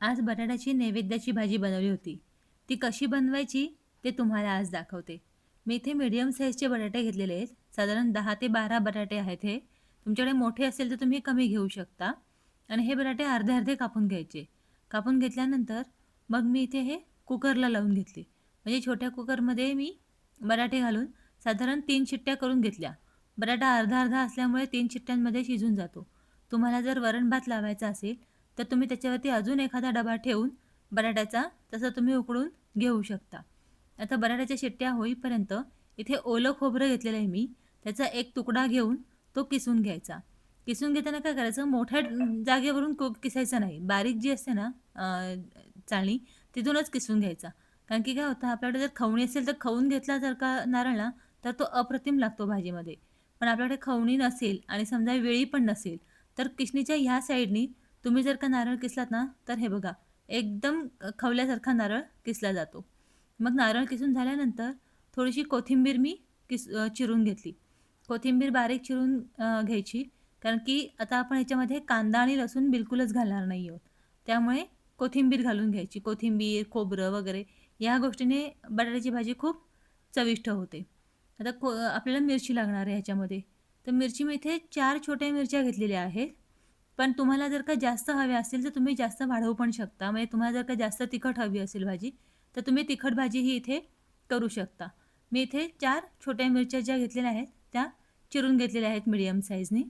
आज बटाट्याची नैवेद्याची भाजी बनवली होती. ती कशी बनवायची ते तुम्हाला आज दाखवते. मी इथे मीडियम साईजचे बटाटे घेतलेले आहेत. साधारण दहा ते 12 बटाटे आहेत हे. तुमच्याकडे मोठे असेल तर तुम्ही कमी घेऊ शकता. आणि हे बटाटे अर्धे-अर्धे कापून घ्यायचे. कापून घेतल्यानंतर मग मी इथे हे कुकरला लावून घेतले. म्हणजे छोट्या कुकरमध्ये मी बटाटे घालून साधारण तीन शिट्ट्या करून घेतल्या. बटाटा अर्धा-अर्धा असल्यामुळे तीन शिट्ट्यांमध्ये शिजून जातो. तुम्हाला जर वरण-भात लावायचा असेल तर तुम्ही त्याच्यावरती अजून एखादा डबा ठेवून बटाट्याचा तसं तुम्ही उकडून घेऊ शकता. आता बटाट्याच्या शिट्ट्या होईपर्यंत इथे ओलं खोबरं घेतलेलं आहे मी. त्याचा एक तुकडा घेऊन तो किसून घ्यायचा. किसून घेताना काय करायचं मोठ्या जागेवरून को किसायचं नाही. बारीक जी असते ना चाळणी तिथूनच किसून घ्यायचा. कारण की काय होतं आपल्याकडे जर खवणी असेल तर खवून घेतला जर का नारळ ना तर तो अप्रतिम लागतो भाजीमध्ये. पण आपल्याकडे खवणी नसेल आणि समजा वेळी पण नसेल तर किसणीच्या ह्या साईडनी तुम्ही जर का नारळ किसलात ना तर हे बघा एकदम खवल्यासारखा नारळ किसला जातो. मग नारळ किसून झाल्यानंतर थोडीशी कोथिंबीर मी किस चिरून घेतली. कोथिंबीर बारीक चिरून घ्यायची कारण की आता आपण ह्याच्यामध्ये कांदा आणि लसूण बिलकुलच घालणार नाही आहोत. त्यामुळे कोथिंबीर घालून घ्यायची. कोथिंबीर, खोबरं वगैरे या गोष्टीने बटाट्याची भाजी खूप चविष्ट होते. आता को आपल्याला मिरची लागणार आहे ह्याच्यामध्ये. तर मिरची मी इथे चार छोट्या मिरच्या घेतलेल्या आहेत. पण तुम्हाला जर का जास्त हव्या असेल तर तुम्ही जास्त वाढवू पण शकता. म्हणजे तुम्हाला जर का जास्त तिखट हवी असेल भाजी तर तुम्ही तिखट भाजी ही इथे करू शकता. मी इथे चार छोट्या मिरच्या ज्या घेतलेल्या आहेत त्या चिरून घेतलेल्या आहेत मिडियम साईजनी.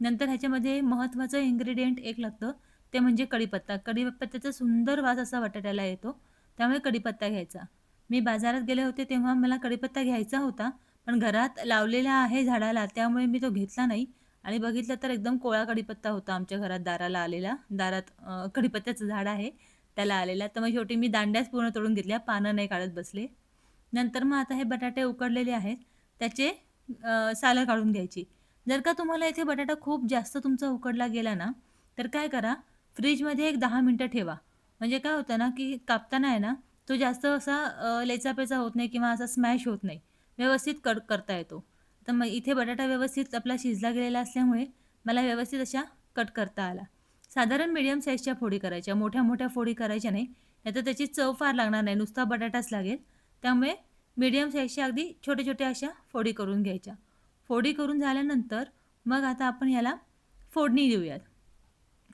नंतर ह्याच्यामध्ये महत्त्वाचं इन्ग्रेडियंट एक लागतं ते म्हणजे कढीपत्ता. कढीपत्त्याचा सुंदर वास असा बटाट्याला येतो. त्यामुळे कढीपत्ता घ्यायचा. मी बाजारात गेले होते तेव्हा मला कढीपत्ता घ्यायचा होता. पण घरात लावलेला आहे झाडाला त्यामुळे मी तो घेतला नाही आणि बघितलं तर एकदम कोळा कढीपत्ता होता आमच्या घरात दाराला आलेला. दारात कढीपत्त्याचं झाड आहे त्याला आलेला. तर मग शेवटी मी दांड्याच पूर्ण तोडून घेतल्या. पानं नाही काढत बसले. नंतर मग आता हे बटाटे उकडलेले आहेत त्याचे सालं काढून घ्यायची. जर का तुम्हाला इथे बटाटा खूप जास्त तुमचा उकडला गेला ना तर काय करा फ्रीजमध्ये एक दहा मिनटं ठेवा. म्हणजे काय होतं ना की कापताना आहे ना तो जास्त असा लेचापेचा होत नाही किंवा असा स्मॅश होत नाही. व्यवस्थित कट करता येतो. तर मग इथे बटाटा व्यवस्थित आपला शिजला गेलेला असल्यामुळे मला व्यवस्थित अशा कट करता आला. साधारण मीडियम साईजच्या फोडी करायच्या. मोठ्या-मोठ्या फोडी करायच्या नाही. नाहीतर त्याची चव फार लागणार नाही. नुसता बटाटाच लागेल. त्यामुळे मीडियम साईजच्या अगदी छोट्या-छोट्या अशा फोडी करून घ्यायच्या. फोडी करून झाल्यानंतर मग आता आपण ह्याला फोडणी देऊयात.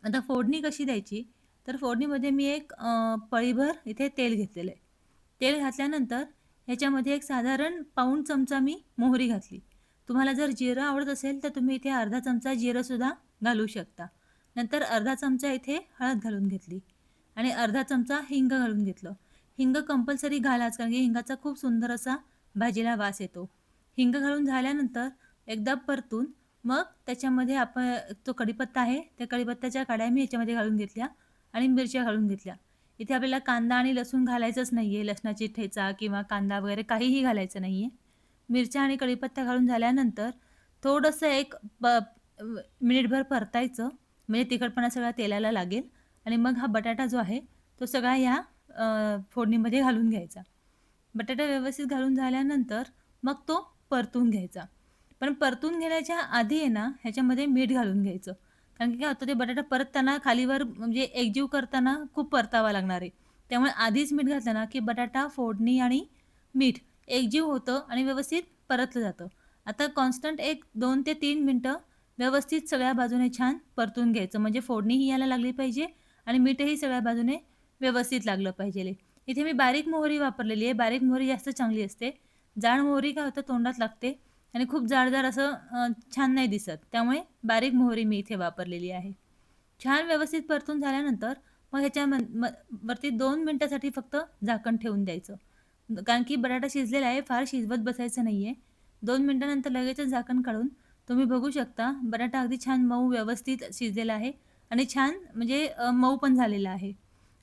आता फोडणी कशी द्यायची तर फोडणीमध्ये मी एक पळीभर इथे तेल घेतलेलं आहे. तेल घातल्यानंतर ह्याच्यामध्ये एक साधारण पाऊण चमचा मी मोहरी घातली. तुम्हाला जर जिरं आवडत असेल तर तुम्ही इथे अर्धा चमचा जिरंसुद्धा घालू शकता. नंतर अर्धा चमचा इथे हळद घालून घेतली आणि अर्धा चमचा हिंग घालून घेतलं. हिंग कंपल्सरी घालाच कारण की हिंगाचा खूप सुंदर असा भाजीला वास येतो. हिंग घालून झाल्यानंतर एकदा परतून मग त्याच्यामध्ये आपण जो कढीपत्ता आहे त्या कढीपत्त्याच्या काड्या मी ह्याच्यामध्ये घालून घेतल्या आणि मिरच्या घालून घेतल्या. इथे आपल्याला कांदा आणि लसूण घालायचंच नाही आहे. लसणाची ठेचा किंवा कांदा वगैरे काहीही घालायचं नाही आहे. मिरच्या आणि कढीपत्ता घालून झाल्यानंतर थोडंसं एक ब मिनिटभर परतायचं. म्हणजे तिखटपणा सगळा तेलाला लागेल आणि मग हा बटाटा जो आहे तो सगळा ह्या फोडणीमध्ये घालून घ्यायचा. बटाटा व्यवस्थित घालून झाल्यानंतर मग तो परतून घ्यायचा. पण परतून घेण्याच्या आधी आहे ना ह्याच्यामध्ये मीठ घालून घ्यायचं. कारण की काय होतं ते बटाटा परतताना खालीवर म्हणजे एकजीव करताना खूप परतावा लागणार आहे. त्यामुळे आधीच मीठ घातलं ना की बटाटा, फोडणी आणि मीठ एकजीव होतं आणि व्यवस्थित परतलं जातं. आता कॉन्स्टंट एक दोन ते तीन मिनटं व्यवस्थित सगळ्या बाजूने छान परतून घ्यायचं. म्हणजे फोडणीही यायला लागली पाहिजे आणि मीठही सगळ्या बाजूने व्यवस्थित लागलं पाहिजे. इथे मी बारीक मोहरी वापरलेली आहे. बारीक मोहरी जास्त चांगली असते. जाड मोहरी काय होतं तोंडात लागते आणि खूप जाडजाड असं छान नाही दिसत. त्यामुळे बारीक मोहरी मी इथे वापरलेली आहे. छान व्यवस्थित परतून झाल्यानंतर मग ह्याच्या म वरती दोन मिनटासाठी फक्त झाकण ठेवून द्यायचं. कारण की बटाटा शिजलेला आहे. फार शिजवत बसायचं नाही आहे. दोन मिनटानंतर लगेचच झाकण काढून तुम्ही बघू शकता बटाटा अगदी छान मऊ व्यवस्थित शिजलेला आहे आणि छान म्हणजे मऊ पण झालेला आहे.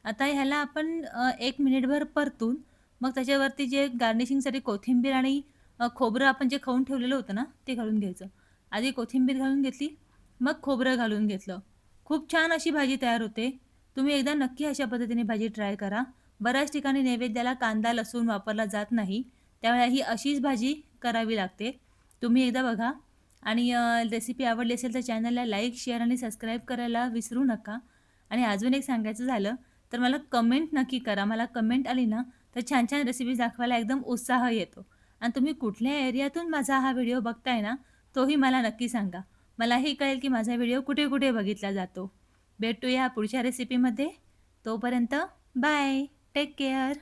आता ह्याला आपण एक मिनिटभर परतून मग त्याच्यावरती जे गार्निशिंगसाठी कोथिंबीर आणि खोबरं आपण जे खाऊन ठेवलेलं होतं ना ते घालून घ्यायचं. आधी कोथिंबीर घालून घेतली, मग खोबरं घालून घेतलं. खूप छान अशी भाजी तयार होते. तुम्ही एकदा नक्की अशा पद्धतीने भाजी ट्राय करा. बऱ्याच ठिकाणी नैवेद्याला कांदा, लसूण वापरला जात नाही. त्यावेळेला ही अशीच भाजी करावी लागते. तुम्ही एकदा बघा. आणि रेसिपी आवडली असेल तर चॅनलला लाईक, शेअर आणि सबस्क्राईब करायला विसरू नका. आणि अजून एक सांगायचं झालं तर मला कमेंट नक्की करा. मला कमेंट आली ना तर छान छान रेसिपीज दाखवायला एकदम उत्साह येतो. आणि तुम्ही कुठल्या एरियातून माझा हा व्हिडिओ बघताय ना तोही मला नक्की सांगा. मलाही कळेल की माझा व्हिडिओ कुठे कुठे बघितला जातो. भेटूया पुढच्या रेसिपीमध्ये तोपर्यंत बाय Take care.